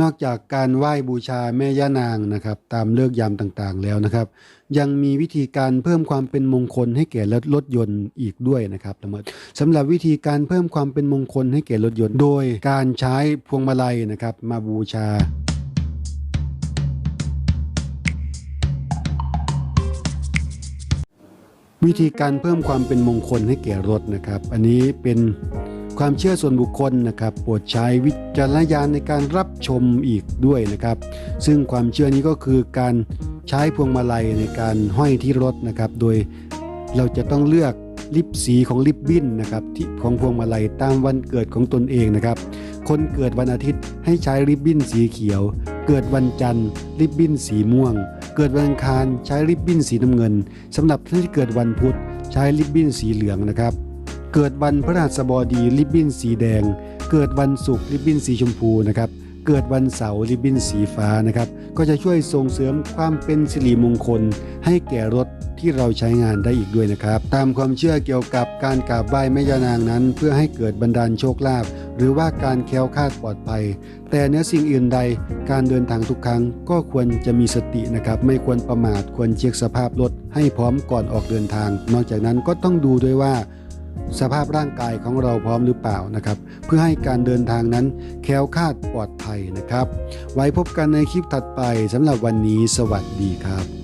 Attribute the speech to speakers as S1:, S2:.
S1: นอกจากการไหว้บูชาแม่ย่านางนะครับ ตามเลิกยามต่างๆแล้วนะครับ ยังมีวิธีการเพิ่มความเป็นมงคลให้แก่รถยนต์อีกด้วยนะครับมดสำหรับวิธีการเพิ่มความเป็นมงคลให้แก่รถยนต์ โดยการใช้พวงมาลัยนะครับ มาบูชาวิธีการเพิ่มความเป็นมงคลให้แก่รถนะครับ อันนี้เป็น ความเชื่อส่วนบุคคลนะครับโปรดใช้วิจารณญาณในการรับชมอีกด้วยนะครับ ซึ่งความเชื่อนี้ก็คือการใช้พวงมาลัยในการห้อยที่รถนะครับ โดยเราจะต้องเลือกลิปสีของลิปบิ้นนะครับที่ของพวงมาลัยตามวันเกิดของตนเองนะครับ คนเกิดวันอาทิตย์ให้ใช้ริบบิ้นสีเขียว เกิดวันจันทร์ริบบิ้นสีม่วง เกิดวันอังคารใช้ริบบิ้นสีน้ำเงินสำหรับท่านที่เกิดวันพุธใช้ริบบิ้นสีเหลืองนะครับ เกิดวันพฤหัสบดีริบบิ้นสีแดง เกิดวันศุกร์ริบบิ้นสีชมพูนะครับเกิดวันเสาร์ริบบิ้นสีฟ้านะครับก็จะช่วยส่งเสริมความเป็นสิริมงคล ให้แก่รถที่เราใช้งานได้อีกด้วยนะครับ ตามความเชื่อเกี่ยวกับการกราบไหว้แม่ยานางนั้น เพื่อให้เกิดบันดาลโชคลาภหรือว่าการแคล้วคลาดปลอดภัย แต่เนื้อสิ่งอื่นใดการเดินทางทุกครั้งก็ควรจะมีสตินะครับไม่ควรประมาทควรเช็คสภาพรถให้พร้อมก่อนออกเดินทาง นอกจากนั้นก็ต้องดูด้วยว่า สภาพร่างกายของเราพร้อมหรือเปล่านะครับ เพื่อให้การเดินทางนั้นแคล้วคลาดปลอดภัยนะครับ ไว้พบกันในคลิปถัดไปสำหรับวันนี้ สวัสดีครับ